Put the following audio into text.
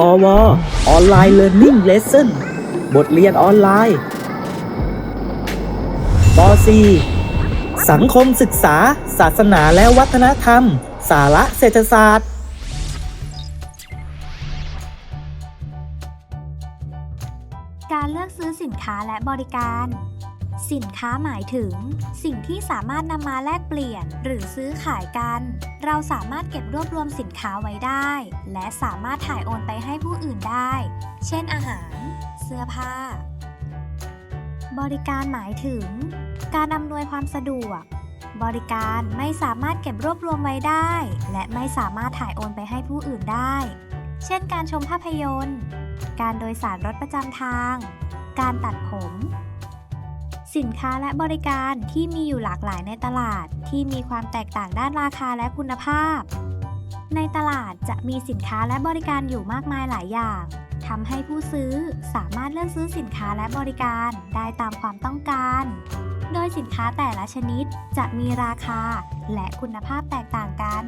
พอวออนไลน์เรียนรู้เลสเซ่นบทเรียนออนไลน์ป .4 สังคมศึกษา ศาสนาและวัฒนธรรม สาระเศรษฐศาสตร์ การเลือกซื้อสินค้าและบริการ สินค้าหมายถึง สิ่งที่สามารถนำมาแลกเปลี่ยน หรือซื้อขายกัน เราสามารถเก็บรวบรวมสินค้าไว้ได้ และสามารถถ่ายโอนไปให้ผู้อื่นได้ เช่นอาหาร เสื้อผ้า บริการหมายถึง การอำนวยความสะดวก บริการไม่สามารถเก็บรวบรวมไว้ได้ และไม่สามารถถ่ายโอนไปให้ผู้อื่นได้ เช่น การชมภาพยนตร์ การโดยสารรถประจำทาง การตัดผม สินค้าและบริการที่มีอยู่หลากหลายในตลาด ที่มีความแตกต่างด้านราคาและคุณภาพ ในตลาดจะมีสินค้าและบริการอยู่มากมายหลายอย่างทำให้ผู้ซื้อสามารถเลือกซื้อสินค้าและบริการได้ตามความต้องการ โดยสินค้าแต่ละชนิดจะมีราคาและคุณภาพแตกต่างกัน